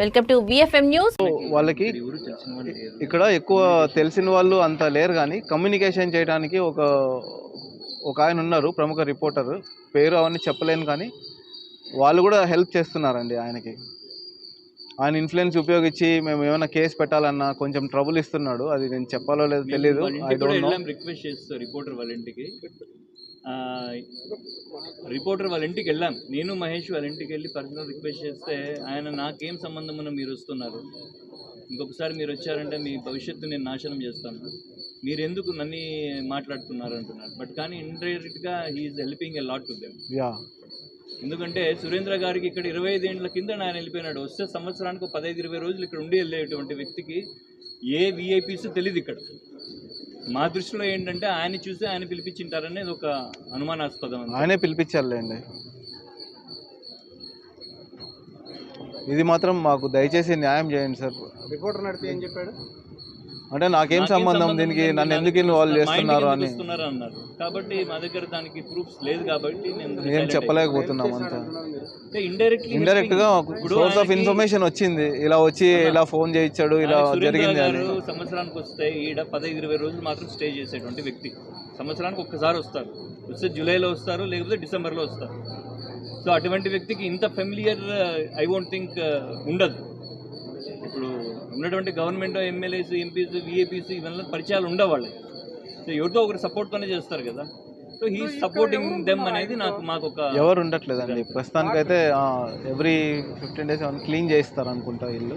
Welcome to VFM news వాళ్ళకి ఇక్కడ ఎక్కువ తెలిసిన వాళ్ళు అంత లేరు కానీ కమ్యూనికేషన్ చేయడానికి ఒక ఒక ఆయన ఉన్నారు ప్రముఖ రిపోర్టర్. పేరు అవన్నీ చెప్పలేను కానీ వాళ్ళు కూడా హెల్ప్ చేస్తున్నారండి ఆయనకి. ఆయన ఇన్ఫ్లుయెన్స్ ఉపయోగించి మేము ఏమైనా కేసు పెట్టాలన్నా కొంచెం ట్రబుల్ ఇస్తున్నాడు. అది నేను చెప్పాలో లేదో తెలియదు ఐ డోంట్ నో వెళ్ళాం రిక్వెస్ట్ చేస్తాం రిపోర్టర్ వాళ్ళ ఇంటికి. రిపోర్టర్ వాళ్ళ ఇంటికి వెళ్ళాం. నేను మహేష్ వాళ్ళ ఇంటికి వెళ్ళి పర్సనల్ రిక్వెస్ట్ చేస్తే ఆయన నాకేం సంబంధం ఉన్న మీరు వస్తున్నారు? ఇంకొకసారి మీరు వచ్చారంటే మీ భవిష్యత్తు నేను నాశనం చేస్తాను. మీరు ఎందుకు నన్ను మాట్లాడుతున్నారు అంటున్నారు. బట్ కానీ ఇండైరెక్ట్గా he's helping a lot to them ఎందుకంటే సురేంద్ర గారికి ఇక్కడ ఇరవై ఐదు ఏళ్ళ కింద ఆయన వెళ్ళిపోయినాడు. వస్తే సంవత్సరానికి ఒక పదహైదు ఇరవై రోజులు ఇక్కడ ఉండి వెళ్ళేటువంటి వ్యక్తికి ఏ విఐపీస్ తెలియదు ఇక్కడ. మా దృష్టిలో ఏంటంటే ఆయన చూసి ఆయన పిలిపించింటారనేది ఒక అనుమానాస్పదం అంతే. ఆయనే పిలిపించారులేండి. ఇది మాత్రం మాకు దయచేసి న్యాయం చేయండి సార్. రిపోర్టర్ నడిపి ఏం చెప్పాడు? అంటే నాకేం సంబంధం? దీనికి నన్ను ఎందుకు ఇన్వాల్వ్ చేస్తున్నారు అని. అన్నారు. కాబట్టి మా దగ్గర దానికి ప్రూఫ్స్ లేదు కాబట్టి నేను ఏం చెప్పలేకపోతున్నాం అంతా. ఇండైరెక్ట్లీ ఇండైరెక్ట్గా సోర్స్ ఆఫ్ ఇన్ఫర్మేషన్ వచ్చింది. ఇలా వచ్చి ఇలా ఫోన్ చేయించాడు ఇలా జరిగింది అని. సంవత్సరానికి వస్తే ఈడ పదహైదు ఇరవై రోజులు మాత్రం స్టే చేసేటువంటి వ్యక్తి. సంవత్సరానికి ఒక్కసారి వస్తారు. వస్తే జూలైలో వస్తారు లేకపోతే డిసెంబర్లో వస్తారు. సో అటువంటి వ్యక్తికి ఇంత ఫెమిలియర్ ఐ వోంట్ థింక్ ఉండదు. ఉన్నటువంటి గవర్నమెంట్ ఎమ్మెల్యేస్ ఎంపీస్ విఏపీస్ ఇవన్నీ పరిచయాలు ఉండవు వాళ్ళకి సో ఎవరితో ఒకరు సపోర్ట్తోనే చేస్తారు కదా. సో హీ సపోర్టింగ్ దెమ్ అనేది నాకు మాకు ఒక ఎవరు ఉండట్లేదండి. ప్రస్తుతానికైతే ఎవ్రీ ఫిఫ్టీన్ డేస్ ఏమైనా క్లీన్ చేయిస్తారు అనుకుంటా ఇల్లు.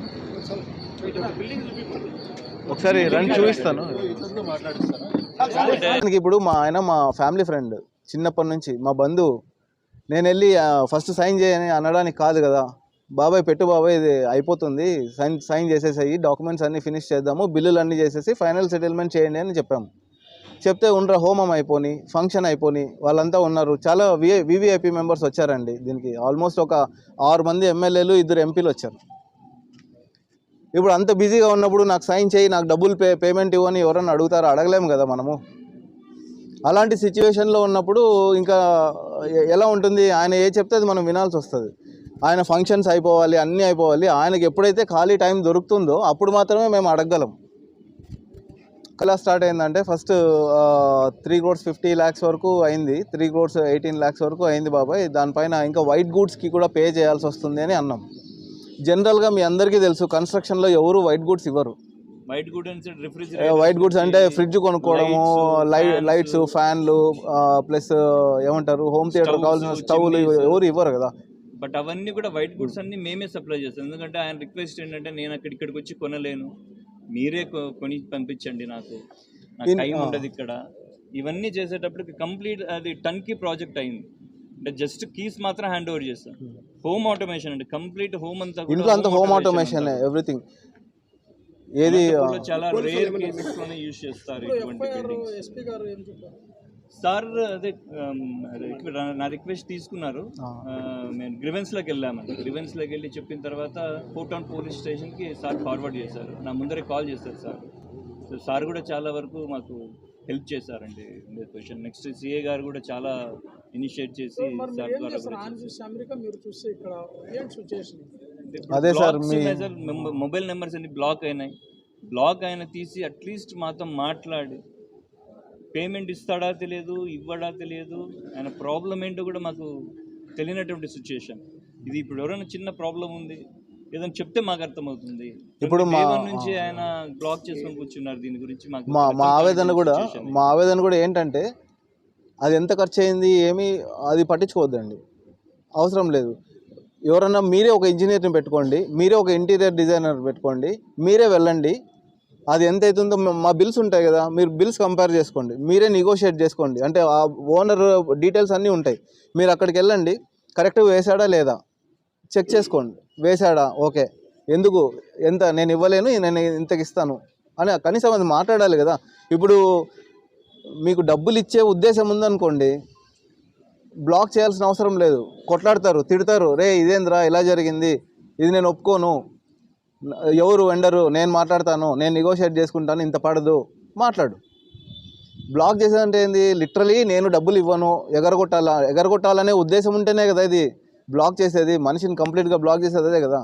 ఒకసారి రండి చూపిస్తాను. ఇప్పుడు మా ఆయన మా ఫ్యామిలీ ఫ్రెండ్ చిన్నప్పటి నుంచి మా బంధువు. నేను వెళ్ళి ఫస్ట్ సైన్ చేయని అనడానికి కాదు కదా. బాబాయ్ పెట్టు బాబాయ్ ఇది అయిపోతుంది. సైన్ సైన్ చేసేసాయి డాక్యుమెంట్స్ అన్నీ ఫినిష్ చేద్దాము బిల్లులు అన్నీ చేసేసి ఫైనల్ సెటిల్మెంట్ చేయండి అని చెప్పాము చెప్తే ఉండరా హోమం అయిపోని ఫంక్షన్ అయిపోని వాళ్ళంతా ఉన్నారు. చాలా విఐ వివిఐపి మెంబర్స్ వచ్చారండి దీనికి. ఆల్మోస్ట్ ఒక ఆరు మంది ఎమ్మెల్యేలు ఇద్దరు ఎంపీలు వచ్చారు. ఇప్పుడు అంత బిజీగా ఉన్నప్పుడు నాకు సైన్ చేయి నాకు డబ్బులు పే పేమెంట్ ఇవ్వని ఎవరన్నా అడుగుతారో? అడగలేము కదా మనము. అలాంటి సిచ్యువేషన్లో ఉన్నప్పుడు ఇంకా ఎలా ఉంటుంది? ఆయన ఏ చెప్తే అది మనం వినాల్సి వస్తుంది. ఆయన ఫంక్షన్స్ అయిపోవాలి అన్నీ అయిపోవాలి. ఆయనకి ఎప్పుడైతే ఖాళీ టైం దొరుకుతుందో అప్పుడు మాత్రమే మేము అడగగలం. ఎలా స్టార్ట్ అయిందంటే first three crores fifty lakhs వరకు అయింది. త్రీ క్రోర్స్ ఎయిటీన్ ల్యాక్స్ వరకు అయింది బాబాయ్. దానిపైన ఇంకా వైట్ గూడ్స్కి కూడా పే చేయాల్సి వస్తుంది అని అన్నాం. జనరల్గా మీ అందరికీ తెలుసు కన్స్ట్రక్షన్లో ఎవరు వైట్ గూడ్స్ ఇవ్వరు. వైట్ గుడ్ వైట్ గూడ్స్ అంటే ఫ్రిడ్జ్ కొనుక్కోవడము లైట్. లైట్స్ ఫ్యాన్లు ప్లస్ ఏమంటారు హోమ్ థియేటర్ కావాల్సిన స్టవ్లు. ఎవరు ఇవ్వరు కదా. బట్ అవన్నీ కూడా వైట్ గుడ్స్ అన్ని మేమే సప్లై చేస్తాం. ఎందుకంటే ఆయన రిక్వెస్ట్ ఏంటంటే నేను అక్కడ ఇక్కడికి వచ్చి కొనలేను. మీరే కొ- కొని పంపించండి నాకు. నాకు టైం. ఉండదు ఇక్కడ. ఇవన్నీ చేసేటప్పటికి కంప్లీట్ అది టన్కి ప్రాజెక్ట్ అయింది. అంటే జస్ట్ కీస్ మాత్రం హ్యాండ్ ఓవర్ చేస్తాం. హోమ్ ఆటోమేషన్ అంటే కంప్లీట్ హోమ్ అంతా కూడా ఇంట్లో అంతా హోమ్ ఆటోమేషన్. ఎవ్రీథింగ్. ఏది చాలా రేర్ కేసెస్లోనే యూజ్ చేస్తారు ఇటువంటి buildings. సార్ అదే నా రిక్వెస్ట్ తీసుకున్నారు. మేము గ్రివెన్స్లోకి వెళ్ళామండి. గ్రివెన్స్లోకి వెళ్ళి చెప్పిన తర్వాత ఫోర్ టౌన్ పోలీస్ స్టేషన్కి సార్ ఫార్వర్డ్ చేశారు. నా ముందరే కాల్ చేశారు సార్. సో సార్ కూడా చాలా వరకు మాకు హెల్ప్ చేశారండి. క్వశ్చన్ నెక్స్ట్ సిఏ గారు కూడా చాలా ఇనిషియేట్ చేసి సార్ ద్వారా అదే సార్ మొబైల్ నెంబర్స్ అన్ని బ్లాక్ అయినాయి. బ్లాక్ అయిన తీసి అట్లీస్ట్ మాతో మాట్లాడి పేమెంట్ ఇస్తాడా తెలియదు ఇవ్వడా తెలియదు. ఆయన ప్రాబ్లం ఏంటో కూడా మాకు తెలియనటువంటి సిచ్యుయేషన్ ఇది ఇప్పుడు ఎవరైనా చిన్న ప్రాబ్లం ఉంది ఏదైనా చెప్తే మాకు అర్థమవుతుంది. ఇప్పుడు మా- నుంచి ఆయన బ్లాక్ చేసుకొని కూర్చున్నారు దీని గురించి మాకు మా మా ఆవేదన కూడా మా ఆవేదన కూడా ఏంటంటే అది ఎంత ఖర్చు అయింది ఏమీ అది పట్టించుకోవద్దండి. అవసరం లేదు. ఎవరన్నా మీరే ఒక ఇంజనీర్ని పెట్టుకోండి మీరే ఒక ఇంటీరియర్ డిజైనర్ పెట్టుకోండి మీరే వెళ్ళండి అది ఎంత అవుతుందో మా- బిల్స్ ఉంటాయి కదా మీరు బిల్స్ కంపేర్ చేసుకోండి. మీరే నెగోషియేట్ చేసుకోండి. అంటే ఆ ఓనర్ డీటెయిల్స్ అన్నీ ఉంటాయి. మీరు అక్కడికి వెళ్ళండి కరెక్ట్గా వేసాడా లేదా? చెక్ చేసుకోండి. వేసాడా ఓకే. ఎందుకు? ఎంత? నేను ఇవ్వలేను నేను ఇంతకి ఇస్తాను. అని కనీసం అది మాట్లాడాలి కదా. ఇప్పుడు మీకు డబ్బులు ఇచ్చే ఉద్దేశం ఉందనుకోండి బ్లాక్ చేయాల్సిన అవసరం లేదు. కొట్లాడతారు తిడతారు. రే ఇదేంద్రా? ఇలా జరిగింది. ఇది నేను ఒప్పుకోను. ఎవరు వెండరు నేను మాట్లాడతాను నేను నెగోషియేట్ చేసుకుంటాను ఇంత పడదు మాట్లాడు. బ్లాక్ చేసేదంటే ఏంది? లిటరలీ నేను డబ్బులు ఇవ్వను ఎగరగొట్టాలా ఎగరగొట్టాలనే ఉద్దేశం ఉంటేనే కదా ఇది. బ్లాక్ చేసేది మనిషిని కంప్లీట్గా బ్లాక్ చేసేది అదే కదా.